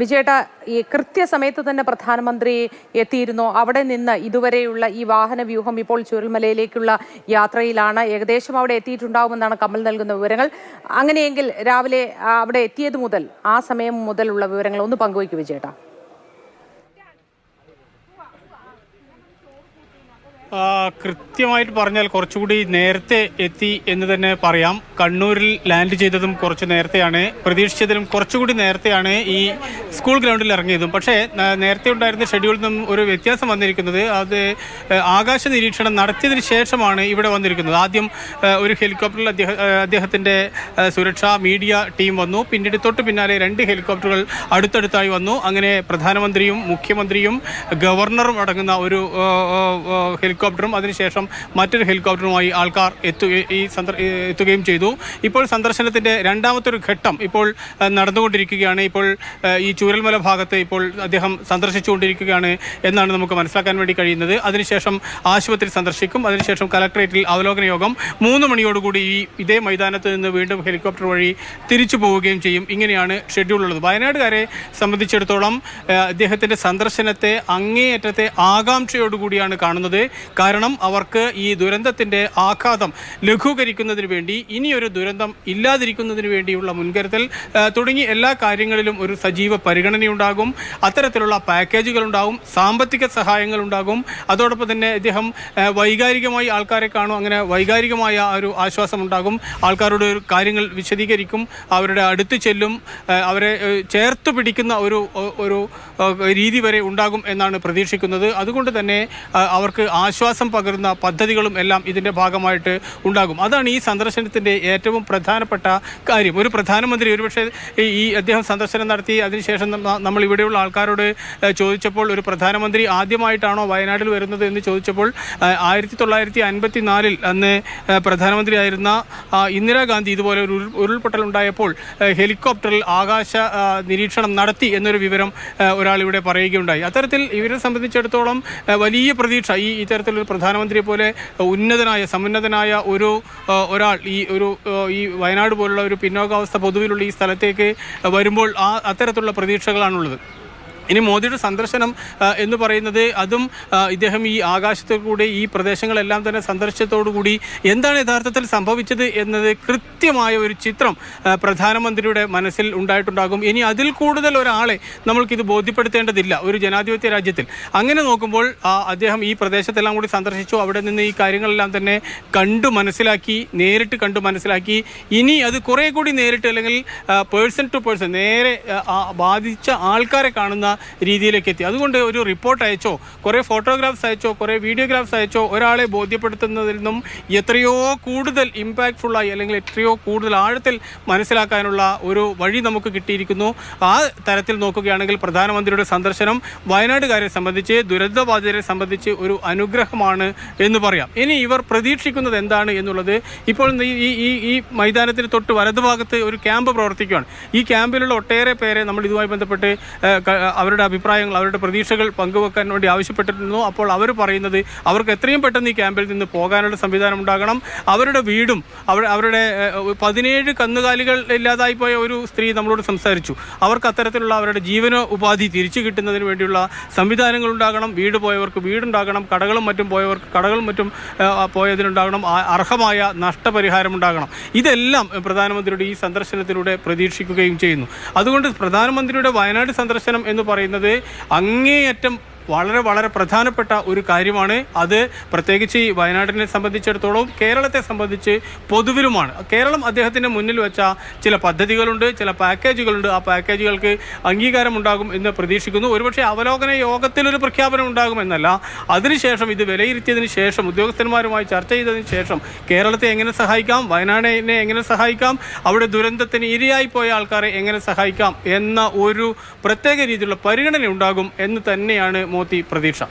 വിജയേട്ട ഈ കൃത്യസമയത്ത് തന്നെ പ്രധാനമന്ത്രി എത്തിയിരുന്നോ. അവിടെ നിന്ന് ഇതുവരെയുള്ള ഈ വാഹന വ്യൂഹം ഇപ്പോൾ ചുരൽമലയിലേക്കുള്ള യാത്രയിലാണ്. ഏകദേശം അവിടെ എത്തിയിട്ടുണ്ടാവുമെന്നാണ് കമൽ നൽകുന്ന വിവരങ്ങൾ. അങ്ങനെയെങ്കിൽ രാവിലെ അവിടെ എത്തിയത് മുതൽ ആ സമയം മുതലുള്ള വിവരങ്ങൾ ഒന്ന് പങ്കുവയ്ക്കൂ വിജയേട്ട. കൃത്യമായിട്ട് പറഞ്ഞാൽ കുറച്ചുകൂടി നേരത്തെ എത്തി എന്ന് തന്നെ പറയാം. കണ്ണൂരിൽ ലാൻഡ് ചെയ്തതും കുറച്ച് നേരത്തെയാണ് പ്രതീക്ഷിച്ചതിലും കുറച്ചുകൂടി നേരത്തെയാണ് ഈ സ്കൂൾ ഗ്രൗണ്ടിൽ ഇറങ്ങിയതും. പക്ഷേ നേരത്തെ ഉണ്ടായിരുന്ന ഷെഡ്യൂളിൽ നിന്നും ഒരു വ്യത്യാസം വന്നിരിക്കുന്നത് അത് ആകാശ നിരീക്ഷണം നടത്തിയതിന് ശേഷമാണ് ഇവിടെ വന്നിരിക്കുന്നത്. ആദ്യം ഒരു ഹെലികോപ്റ്ററിൽ അദ്ദേഹ അദ്ദേഹത്തിന്റെ സുരക്ഷാ മീഡിയ ടീം വന്നു. പിന്നീട് തൊട്ട് പിന്നാലെ രണ്ട് ഹെലികോപ്റ്ററുകൾ അടുത്തടുത്തായി വന്നു. അങ്ങനെ പ്രധാനമന്ത്രിയും മുഖ്യമന്ത്രിയും ഗവർണറും അടങ്ങുന്ന ഒരു ഹെലികോപ്റ്ററും അതിനുശേഷം മറ്റൊരു ഹെലികോപ്റ്ററുമായി ആൾക്കാർ ഈ എത്തുകയും ചെയ്തു. ഇപ്പോൾ സന്ദർശനത്തിന്റെ രണ്ടാമത്തെ ഒരു ഘട്ടം ഇപ്പോൾ നടന്നുകൊണ്ടിരിക്കുകയാണ്. ഇപ്പോൾ ഈ ചൂരൽമല ഭാഗത്ത് ഇപ്പോൾ അദ്ദേഹം സന്ദർശിച്ചുകൊണ്ടിരിക്കുകയാണ് എന്നാണ് നമുക്ക് മനസ്സിലാക്കാൻ വേണ്ടി കഴിയുന്നത്. അതിനുശേഷം ആശുപത്രി സന്ദർശിക്കും. അതിനുശേഷം കലക്ടറേറ്റിൽ അവലോകന യോഗം. മൂന്ന് മണിയോടുകൂടി ഈ ഇതേ മൈതാനത്ത് നിന്ന് വീണ്ടും ഹെലികോപ്റ്റർ വഴി തിരിച്ചു പോവുകയും ചെയ്യും. ഇങ്ങനെയാണ് ഷെഡ്യൂൾ ഉള്ളത്. വയനാടുകാരെ സംബന്ധിച്ചിടത്തോളം അദ്ദേഹത്തിന്റെ സന്ദർശനത്തെ അങ്ങേയറ്റത്തെ ആകാംക്ഷയോടുകൂടിയാണ് കാണുന്നത്. കാരണം അവർക്ക് ഈ ദുരന്തത്തിന്റെ ആഘാതം ലഘൂകരിക്കുന്നതിന് വേണ്ടി ഇനിയൊരു ദുരന്തം ഇല്ലാതിരിക്കുന്നതിന് വേണ്ടിയുള്ള മുൻകരുതൽ തുടങ്ങി എല്ലാ കാര്യങ്ങളിലും ഒരു സജീവ പരിഗണനയുണ്ടാകും. അത്തരത്തിലുള്ള പാക്കേജുകൾ ഉണ്ടാകും സാമ്പത്തിക സഹായങ്ങൾ ഉണ്ടാകും അതോടൊപ്പം തന്നെ ഇദ്ദേഹം വൈകാരികമായി ആൾക്കാരെ കാണും അങ്ങനെ വൈകാരികമായ ഒരു ആശ്വാസം ഉണ്ടാകും ആൾക്കാരുടെ ഒരു കാര്യങ്ങൾ വിശദീകരിക്കും അവരുടെ അടുത്ത് ചെല്ലും അവരെ ചേർത്ത് പിടിക്കുന്ന ഒരു ഒരു രീതി വരെ ഉണ്ടാകും എന്നാണ് പ്രതീക്ഷിക്കുന്നത്. അതുകൊണ്ട് തന്നെ അവർക്ക് ആശ്വാസം പകരുന്ന പദ്ധതികളും എല്ലാം ഇതിന്റെ ഭാഗമായിട്ട് ഉണ്ടാകും. അതാണ് ഈ സന്ദർശനത്തിന്റെ ഏറ്റവും പ്രധാനപ്പെട്ട കാര്യം. ഒരു പ്രധാനമന്ത്രി ഒരുപക്ഷെ ഈ- അദ്ദേഹം സന്ദർശനം നടത്തി അതിനുശേഷം നമ്മൾ ഇവിടെയുള്ള ആൾക്കാരോട് ചോദിച്ചപ്പോൾ ഒരു പ്രധാനമന്ത്രി ആദ്യമായിട്ടാണോ വയനാട്ടിൽ വരുന്നത് എന്ന് ചോദിച്ചപ്പോൾ ആയിരത്തി തൊള്ളായിരത്തി അൻപത്തി നാലിൽ അന്ന് പ്രധാനമന്ത്രിയായിരുന്ന ഇന്ദിരാഗാന്ധി ഇതുപോലെ ഒരു ഉരുൾപൊട്ടൽ ഉണ്ടായപ്പോൾ ഹെലികോപ്റ്ററിൽ ആകാശ നിരീക്ഷണം നടത്തി എന്നൊരു വിവരം ഒരാൾ ഇവിടെ പറയുകയുണ്ടായി. അത്തരത്തിൽ ഇവരെ സംബന്ധിച്ചിടത്തോളം വലിയ പ്രതീക്ഷ ഈ ഇത്തരത്തിലൊരു പ്രധാനമന്ത്രിയെ പോലെ ഉന്നതനായ സമുന്നതനായ ഒരു ഒരാൾ ഈ ഒരു ഈ വയനാട് പോലുള്ള ഒരു പിന്നോക്കാവസ്ഥ പൊതുവിലുള്ള ഈ സ്ഥലത്തേക്ക് വരുമ്പോൾ ആ അത്തരത്തിലുള്ള പ്രതീക്ഷകളാണുള്ളത്. ഇനി മോദിയുടെ സന്ദർശനം എന്ന് പറയുന്നത് അതും ഇദ്ദേഹം ഈ ആകാശത്തിൽ കൂടി ഈ പ്രദേശങ്ങളെല്ലാം തന്നെ സന്ദർശിച്ചതോടുകൂടി എന്താണ് യഥാർത്ഥത്തിൽ സംഭവിച്ചത് എന്നത് കൃത്യമായ ഒരു ചിത്രം പ്രധാനമന്ത്രിയുടെ മനസ്സിൽ ഉണ്ടായിട്ടുണ്ടാകും. ഇനി അതിൽ കൂടുതൽ ഒരാളെ നമ്മൾക്കിത് ബോധ്യപ്പെടുത്തേണ്ടതില്ല ഒരു ജനാധിപത്യ രാജ്യത്തിൽ. അങ്ങനെ നോക്കുമ്പോൾ അദ്ദേഹം ഈ പ്രദേശത്തെല്ലാം കൂടി സന്ദർശിച്ചു അവിടെ നിന്ന് ഈ കാര്യങ്ങളെല്ലാം തന്നെ കണ്ടു മനസ്സിലാക്കി നേരിട്ട് കണ്ടു മനസ്സിലാക്കി. ഇനി അത് കുറേ കൂടി നേരിട്ട് അല്ലെങ്കിൽ പേഴ്സൺ ടു പേഴ്സൺ നേരെ ബാധിച്ച ആൾക്കാരെ കാണുന്ന രീതിയിലേക്ക് എത്തി. അതുകൊണ്ട് ഒരു റിപ്പോർട്ട് അയച്ചോ കുറേ ഫോട്ടോഗ്രാഫ്സ് അയച്ചോ കുറേ വീഡിയോഗ്രാഫ്സ് അയച്ചോ ഒരാളെ ബോധ്യപ്പെടുത്തുന്നതിൽ നിന്നും എത്രയോ കൂടുതൽ ഇമ്പാക്ട്ഫുള്ളായി അല്ലെങ്കിൽ എത്രയോ കൂടുതൽ ആഴത്തിൽ മനസ്സിലാക്കാനുള്ള ഒരു വഴി നമുക്ക് കിട്ടിയിരിക്കുന്നു. ആ തരത്തിൽ നോക്കുകയാണെങ്കിൽ പ്രധാനമന്ത്രിയുടെ സന്ദർശനം വയനാടുകാരെ സംബന്ധിച്ച് ദുരന്തബാധിതരെ സംബന്ധിച്ച് ഒരു അനുഗ്രഹമാണ് എന്ന് പറയാം. ഇനി ഇവർ പ്രതീക്ഷിക്കുന്നത് എന്താണ് എന്നുള്ളത് ഇപ്പോൾ ഈ ഈ ഈ മൈതാനത്തിന് തൊട്ട് വലതുഭാഗത്ത് ഒരു ക്യാമ്പ് പ്രവർത്തിക്കുകയാണ് ഈ ക്യാമ്പിലുള്ള ഒട്ടേറെ പേരെ നമ്മൾ ഇതുമായി ബന്ധപ്പെട്ട് അവരുടെ അഭിപ്രായങ്ങൾ അവരുടെ പ്രതീക്ഷകൾ പങ്കുവെക്കാൻ വേണ്ടി ആവശ്യപ്പെട്ടിരുന്നു. അപ്പോൾ അവർ പറയുന്നത് അവർക്ക് എത്രയും പെട്ടെന്ന് ഈ ക്യാമ്പിൽ നിന്ന് പോകാനുള്ള സംവിധാനം ഉണ്ടാകണം. അവരുടെ വീടും അവരുടെ പതിനേഴ് കന്നുകാലികൾ ഇല്ലാതായി പോയ ഒരു സ്ത്രീ നമ്മളോട് സംസാരിച്ചു. അവർക്ക് അത്തരത്തിലുള്ള അവരുടെ ജീവന ഉപാധി തിരിച്ചു കിട്ടുന്നതിന് വേണ്ടിയുള്ള സംവിധാനങ്ങൾ ഉണ്ടാകണം. വീട് പോയവർക്ക് വീടുണ്ടാകണം. കടകളും മറ്റും പോയവർക്ക് കടകളും മറ്റും പോയതിനുണ്ടാകണം. അർഹമായ നഷ്ടപരിഹാരം ഉണ്ടാകണം. ഇതെല്ലാം പ്രധാനമന്ത്രിയുടെ ഈ സന്ദർശനത്തിലൂടെ പ്രതീക്ഷിക്കുകയും ചെയ്യുന്നു. അതുകൊണ്ട് പ്രധാനമന്ത്രിയുടെ വയനാട് സന്ദർശനം എന്ന് പറയുന്നത് അങ്ങേയറ്റം വളരെ വളരെ പ്രധാനപ്പെട്ട ഒരു കാര്യമാണ്. അത് പ്രത്യേകിച്ച് ഈ വയനാടിനെ സംബന്ധിച്ചിടത്തോളം കേരളത്തെ സംബന്ധിച്ച് പൊതുവിലുമാണ്. കേരളം അദ്ദേഹത്തിന്റെ മുന്നിൽ വെച്ച ചില പദ്ധതികളുണ്ട് ചില പാക്കേജുകളുണ്ട്. ആ പാക്കേജുകൾക്ക് അംഗീകാരം ഉണ്ടാകും എന്ന് പ്രതീക്ഷിക്കുന്നു. ഒരുപക്ഷെ അവലോകന യോഗത്തിലൊരു പ്രഖ്യാപനം ഉണ്ടാകുമെന്നല്ല അതിനുശേഷം ഇത് വിലയിരുത്തിയതിന് ശേഷം ഉദ്യോഗസ്ഥന്മാരുമായി ചർച്ച ചെയ്തതിന് ശേഷം കേരളത്തെ എങ്ങനെ സഹായിക്കാം വയനാടിനെ എങ്ങനെ സഹായിക്കാം അവിടെ ദുരന്തത്തിന് ഇരയായി പോയ ആൾക്കാരെ എങ്ങനെ സഹായിക്കാം എന്ന ഒരു പ്രത്യേക രീതിയിലുള്ള പരിഗണന ഉണ്ടാകും എന്ന് തന്നെയാണ് മോത്തി പ്രതീക്ഷ.